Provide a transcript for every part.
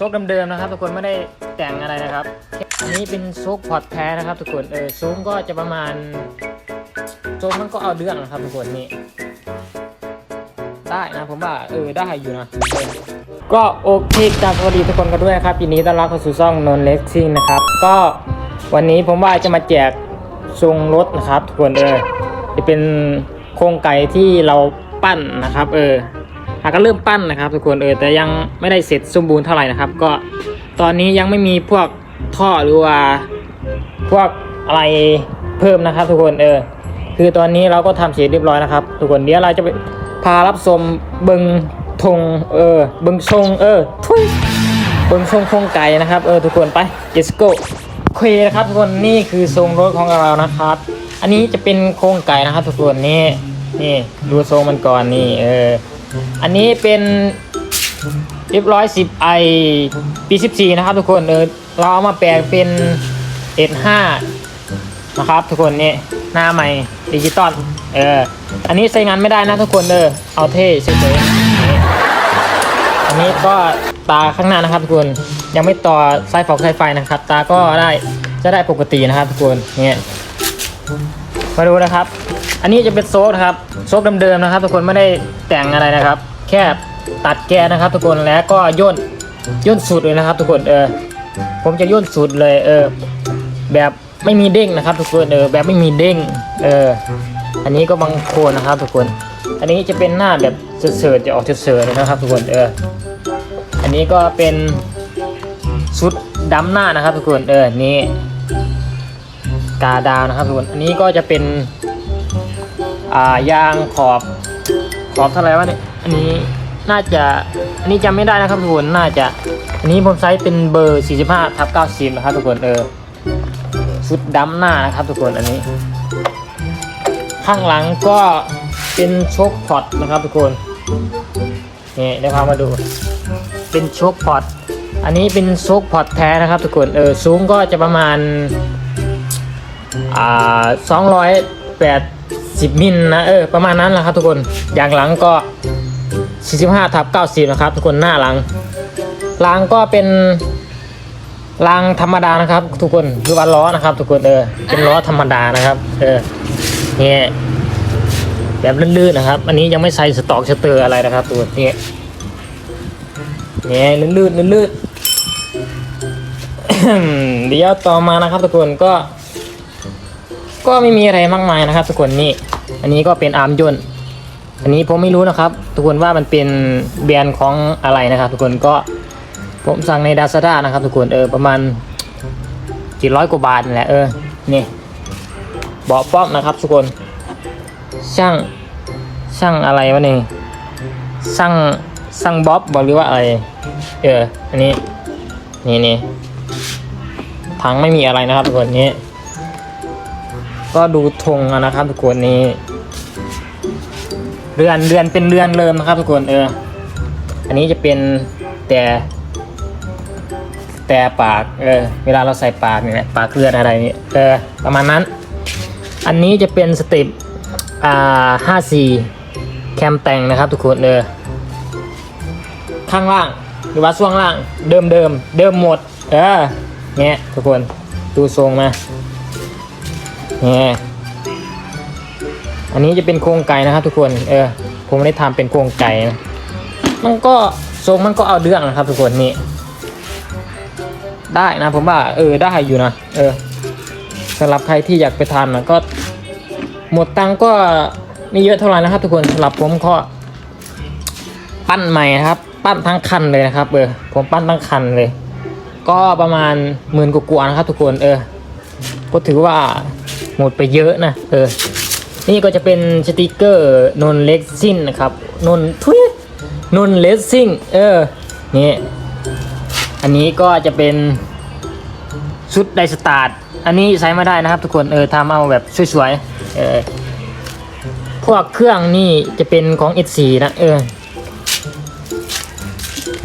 โซกเดิมๆนะครับทุกคนไม่ได้แต่งอะไรนะครับ อันนี้เป็นโซกพอร์ตแท้นะครับ ทุกคนเออซุ้มก็จะประมาณโซกมันก็เอาเรื่องนะครับทุกคนนี่ได้นะผมว่าเออได้อยู่นะก็โอเคจากสวัสดีทุกคนกันด้วยครับยินดีต้อนรับเข้าสู่ช่องนนเล็กซิ่งนะครับ ก็วันนี้ผมว่าจะมาแจกทรงรถนะครับทุกคนเออจะเป็นโครงไก่ที่เราปั้นนะครับ เออ หาก็เริ่มปั้นนะครับทุกคนเออแต่ยังไม่ได้เสร็จสมบูรณ์เท่าไหร่นะครับ ก็ตอนนี้ยังไม่มีพวกท่อหรือว่าพวกอะไรเพิ่มนะครับ ทุกคนเออ คือตอนนี้เราก็ทำเสร็จเรียบร้อยนะครับ ทุกคนเดี๋ยวเราจะไปพารับชมเบิงธงเออเบิงทรงเออทุยเบิงทรงโครงไก่นะครับเออทุกคนไป let's go โอเคนะครับทุกคนนี่คือทรงรถของเรานะครับ อันนี้จะเป็นโครงไก่นะครับ ทุกคนนี่นี่ดูทรงมันก่อนนี่เออ อันนี้เป็นเรียบร้อยสิบไอปีสิบสี่นะครับทุกคนเออเราเอามาแปลงเป็นเอ็ดห้านะครับทุกคนนี่หน้าใหม่ดิจิตอลเอออันนี้ใช้งานไม่ได้นะทุกคนเออเอาเท่เฉยๆอันนี้ก็ตาข้างหน้านะครับทุกคนยังไม่ต่อสายฟอกสายไฟนะครับ ตาก็ได้จะได้ปกตินะครับทุกคนเนี่ยมาดูนะครับ อันนี้จะเป็นโซฟนะครับโซฟเดิมๆนะครับ ทุกคนไม่ได้แต่งอะไรนะครับ แค่ตัดแกนนะครับ ทุกคนแล้วก็ย่นย่นสุดเลยนะครับ ทุกคนเออผมจะย่นสุดเลย เออ แบบไม่มีเด้งนะครับ ทุกคนเออแบบไม่มีเด้งเออ อันนี้ก็บางโคนนะครับ ทุกคน อันนี้จะเป็นหน้าแบบเสือๆจะออกเสือๆเลยนะครับ ทุกคนเออ อันนี้ก็เป็นชุดดำหน้านะครับ ทุกคนเออนี่กาดาวนะครับทุกคนอันนี้ก็จะเป็น ยางขอบขอบเท่าไหร่วะเนี่ยอันนี้น่าจะอันนี้จำไม่ได้นะครับทุกคนน่าจะ อันนี้ผมใช้เป็นเบอร์ 45ทับ90นะครับทุกคนเออชุดดำหน้านะครับทุกคนอันนี้ ข้างหลังก็เป็นโชคพอตนะครับทุกคนนี่เดี๋ยวพามาดู เป็นโชคพอตอันนี้เป็นโชคพอตแท้นะครับทุกคนเออสูงก็จะประมาณอ่า208 10 มิลนะเออประมาณนั้นแหละครับทุกคนอย่างหลังก็ 45ทับ90 นะครับ ทุกคนหน้าหลังรางก็เป็นรางธรรมดานะครับ ทุกคนคือว่าล้อนะครับ ทุกคนเออเป็นล้อธรรมดานะครับ เออเนี่ยแบบลื่นๆนะครับ อันนี้ยังไม่ใส่สต็อกสเตอร์อะไรนะครับ ตัวนี้เนี่ยลื่นๆลื่นๆเดี๋ยวต่อมานะครับ ทุกคนก็ ก็ไม่มีอะไรมากมายนะครับทุกคนนี่อันนี้ก็เป็นอาร์มยนต์อันนี้ผมไม่รู้นะครับ ทุกคนว่ามันเป็นแบรนด์ของอะไรนะครับ ทุกคนก็ผมสั่งในดาซาด้านะครับ ทุกคนเออประมาณกี่ร้อยกว่าบาทนี่แหละเออนี่เบาะป้อมนะครับ ทุกคนช่างช่างอะไรวะนี่ช่างช่างบ๊อบบอกหรือว่าอะไรเอออันนี้นี่นี่ถังไม่มีอะไรนะครับทุกคนนี้ ก็ดูธงนะครับทุกคนนี่เรือนเรือนเป็นเรือนเริ่มนะครับทุกคนเออ อันนี้จะเป็นแต่ แต่ปากเออเวลาเราใส่ปากเนี่ยปากเลือดอะไรนี่เออประมาณนั้น อันนี้จะเป็นสเต็ปอ่าห้าสี่แคมแต่งนะครับทุกคนเออข้างล่างหรือว่าช่วงล่างเดิมเดิมเดิมหมด เออเนี่ยทุกคนดูทรงมา นี่อันนี้จะเป็นโครงไก่นะครับ ทุกคน เออ ผมไม่ได้ทำเป็นโครงไก่นะมันก็ทรงมันก็เอาเรื่องนะครับ ทุกคนนี่ได้นะ ผมว่าเออได้อยู่นะเออสำหรับใครที่อยากไปทานนะก็ หมดตังก็ไม่เยอะเท่าไหร่นะครับ ทุกคนสำหรับผมก็ปั้นใหม่นะครับ ปั้นทั้งคันเลยนะครับ เออ ผมปั้นทั้งคันเลย ก็ประมาณหมื่นกว่าๆนะครับ ทุกคนเออ ก็ถือว่า หมดไปเยอะนะเออ นี่ก็จะเป็นสติกเกอร์นนเล็กซิ่งนะครับนนทุยนนเลสซิ่งเออนี่อันนี้ก็จะเป็นชุดไดสตาร์ทอันนี้ใช้ม่ได้นะครับทุกคนเออทำเอาแบบสวยๆเออพวกเครื่องนี่จะเป็นของ S4 นะเออ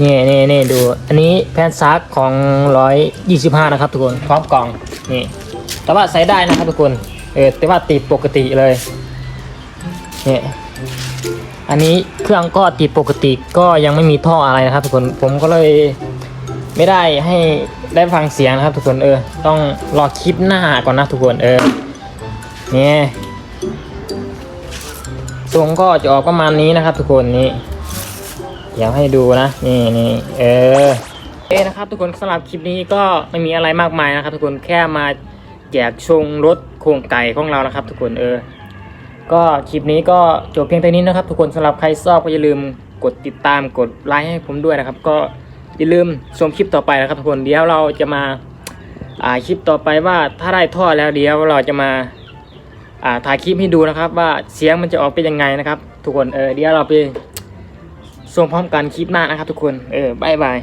นี่นี่นี่ดู อันนี้แพนซักของ 125 นะครับทุกคนพร้อมกล่องนี่ แต่ว่าใส่ได้นะครับทุกคนเออแต่ว่าติดปกติเลยเนี่ยอันนี้เครื่องก็ติดปกติก็ยังไม่มีท่ออะไรนะครับทุกคนผมก็เลยไม่ได้ให้ได้ฟังเสียงนะครับทุกคนเออ ต้องรอคลิปหน้าก่อนนะทุกคนเออเนี่ยทรงก็จะออกประมาณนี้นะครับ ทุกคนนี่เดี๋ยวให้ดูนะนี่นี่เออโอเคนะครับ ทุกคนสำหรับคลิปนี้ก็ไม่มีอะไรมากมายนะครับ ทุกคนแค่มา แจกชงรถโครงไก่ของเรานะครับ ทุกคนเออ ก็คลิปนี้ก็จบเพียงเท่านี้นะครับ ทุกคนสำหรับใครชอบก็อย่าลืมกดติดตามกดไลค์ให้ผมด้วยนะครับ ก็อย่าลืมชมคลิปต่อไปนะครับ ทุกคนเดี๋ยวเราจะมาอ่าคลิปต่อไปว่าถ้าได้ท่อแล้วเดี๋ยวเราจะมาอ่าถ่ายคลิปให้ดูนะครับ ว่าเสียงมันจะออกเป็นยังไงนะครับ ทุกคนเออเดี๋ยวเราไปชมพร้อมกันคลิปหน้านะครับ ทุกคนเออบายบาย